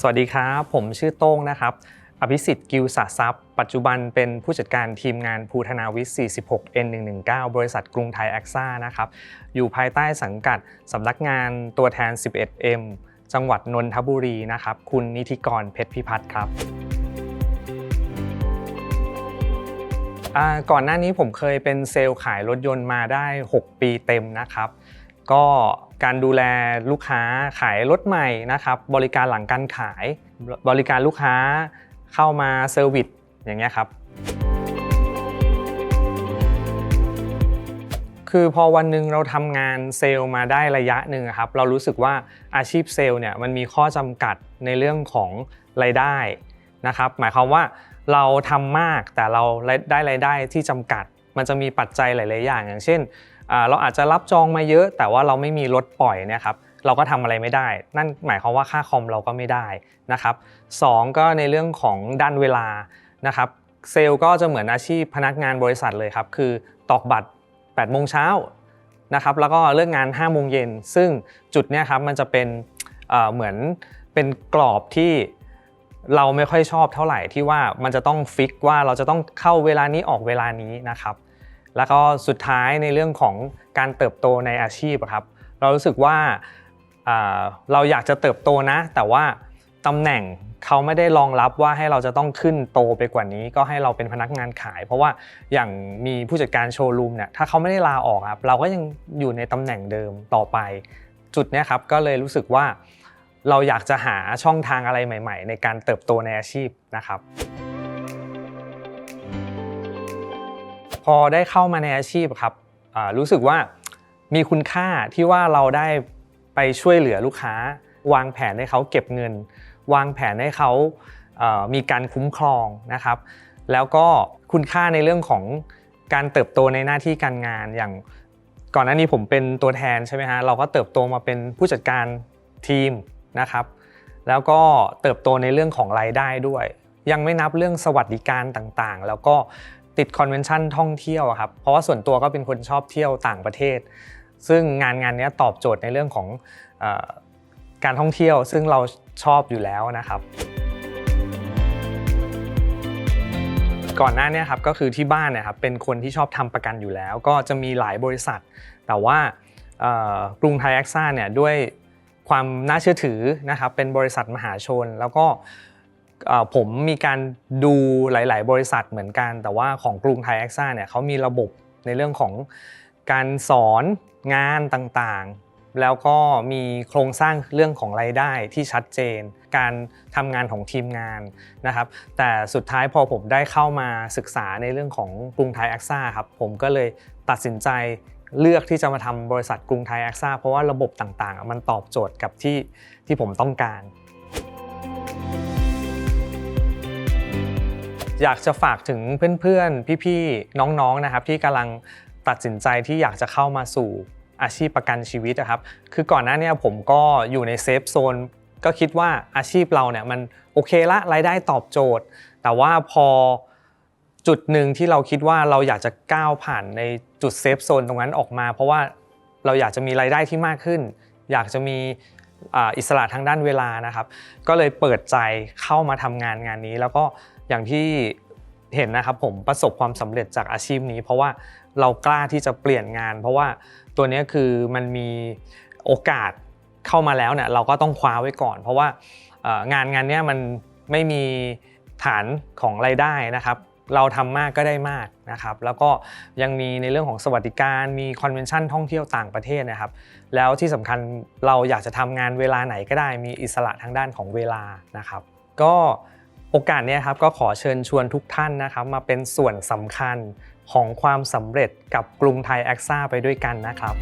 สวัสดีครับ ผมชื่อโต้งนะครับ อภิสิทธิ์กิวสะทรัพย์ ปัจจุบันเป็นผู้จัดการทีมงานภูธนาวิทย์46 N119 บริษัทกรุงไทยแอคซ่านะครับ อยู่ภายใต้สังกัดสำนักงานตัวแทน 11M จังหวัดนนทบุรีนะครับ คุณนิธิกรเพชรพิพัฒน์ครับก่อนหน้านี้ผมเคยเป็นเซลล์ขายรถยนต์มาได้ 6 ปีเต็มนะครับ ก็การดูแลลูกค้าขายรถใหม่นะครับ บริการหลังการขาย บริการลูกค้าเข้ามาเซอร์วิสอย่างเงี้ยครับคือพอวันหนึ่งเราทำงานเซลล์มาได้ระยะหนึ่งครับเรารู้สึกว่าอาชีพเซลล์เนี่ยมันมีข้อจำกัดในเรื่องของรายได้นะครับหมายความว่าเราทำมากแต่เราได้รายได้ที่จำกัด มันจะมีปัจจัยหลาย ๆ อย่าง อย่างเช่น เราอาจจะรับจองมาเยอะ แต่ว่าเราไม่มีรถปล่อยเนี่ยครับเราก็ทำอะไรไม่ได้ นั่นหมายความว่าค่าคอมเราก็ไม่ได้นะครับสองก็ในเรื่องของด้านเวลานะครับเซลล์ก็จะเหมือนอาชีพพนักงานบริษัทเลยครับ คือตอกบัตร8โมงเช้านะครับแล้วก็เลิกงาน5โมงเย็นซึ่งจุดเนี้ยครับมันจะเป็นเหมือนเป็นกรอบที่เราไม่ค่อยชอบเท่าไหร่ที่ว่ามันจะต้องฟิกว่าเราจะต้องเข้าเวลานี้ออกเวลานี้นะครับ แล้วก็สุดท้ายในเรื่องของการเติบโตในอาชีพครับ เรารู้สึกว่าเราอยากจะเติบโตนะ แต่ว่าตำแหน่งเขาไม่ได้รองรับว่าให้เราจะต้องขึ้นโตไปกว่านี้ ก็ให้เราเป็นพนักงานขาย เพราะว่าอย่างมีผู้จัดการโชว์รูมเนี่ยถ้าเขาไม่ได้ลาออกครับเราก็ยังอยู่ในตำแหน่งเดิมต่อไป จุดนี้ครับก็เลยรู้สึกว่าเราอยากจะหาช่องทางอะไรใหม่ ๆ ในการเติบโตในอาชีพนะครับ พอได้เข้ามาในอาชีพครับรู้สึกว่ามีคุณค่าที่ว่าเราได้ไปช่วยเหลือลูกค้า วางแผนให้เขาเก็บเงิน วางแผนให้เขามีการคุ้มครองนะครับ แล้วก็คุณค่าในเรื่องของการเติบโตในหน้าที่การงานอย่างก่อนหน้านี้ผมเป็นตัวแทนใช่ไหมฮะเราก็เติบโตมาเป็นผู้จัดการทีมนะครับ แล้วก็เติบโตในเรื่องของรายได้ด้วย ยังไม่นับเรื่องสวัสดิการต่างๆ แล้วก็ ติดคอนเวนชั่นท่องเที่ยวครับเพราะว่าส่วนตัวก็เป็นคนชอบเที่ยวต่างประเทศ ซึ่งงานงานนี้ตอบโจทย์ในเรื่องของอการท่องเที่ยว ซึ่งเราชอบอยู่แล้วนะครับก่อนหน้านี้ครับก็คือที่บ้านเนี่ยครับเป็นคนที่ชอบทำประกันอยู่แล้ว ก็จะมีหลายบริษัท แต่ว่ากรุงไทยแอคซ่าเนี่ยด้วยความน่าเชื่อถือนะครับเป็นบริษัทมหาชน แล้วก็ ผมมีการดูหลาย ๆ บริษัทเหมือนกัน แต่ว่าของกรุงไทยแอคซ่าเนี่ยเขามีระบบในเรื่องของการสอนงานต่างๆ แล้วก็มีโครงสร้างเรื่องของรายได้ที่ชัดเจน การทำงานของทีมงานนะครับ แต่สุดท้ายพอผมได้เข้ามาศึกษาในเรื่องของกรุงไทยแอคซ่าครับผมก็เลยตัดสินใจเลือกที่จะมาทำบริษัทกรุงไทยแอคซ่าเพราะว่าระบบต่างๆ มันตอบโจทย์กับที่ที่ผมต้องการ อยากจะฝากถึงเพื่อนๆ พี่ๆ น้องๆ นะครับ ที่กำลังตัดสินใจที่อยากจะเข้ามาสู่อาชีพประกันชีวิตนะครับ คือก่อนหน้านี้ผมก็อยู่ในเซฟโซนก็คิดว่าอาชีพเราเนี่ยมันโอเคละรายได้ตอบโจทย์ แต่ว่าพอจุดหนึ่งที่เราคิดว่าเราอยากจะก้าวผ่านในจุดเซฟโซนตรงนั้นออกมา เพราะว่าเราอยากจะมีรายได้ที่มากขึ้น อยากจะมีอิสระทางด้านเวลานะครับ ก็เลยเปิดใจเข้ามาทำงานงานนี้ แล้วก็ อย่างที่เห็นนะครับผมประสบความสำเร็จจากอาชีพนี้ เพราะว่าเรากล้าที่จะเปลี่ยนงาน เพราะว่าตัวนี้คือมันมีโอกาสเข้ามาแล้วเนี่ยเราก็ต้องคว้าไว้ก่อน เพราะว่างานงานนี้มันไม่มีฐานของรายได้นะครับ เราทำมากก็ได้มากนะครับ แล้วก็ยังมีในเรื่องของสวัสดิการมีคอนเวนชั่นท่องเที่ยวต่างประเทศนะครับ แล้วที่สำคัญเราอยากจะทำงานเวลาไหนก็ได้มีอิสระทางด้านของเวลานะครับ ก็ โอกาสเนี้ยครับก็ขอเชิญชวนทุกท่านนะครับ มาเป็นส่วนสำคัญของความสำเร็จกับกรุงไทยแอคซ่าไปด้วยกันนะครับ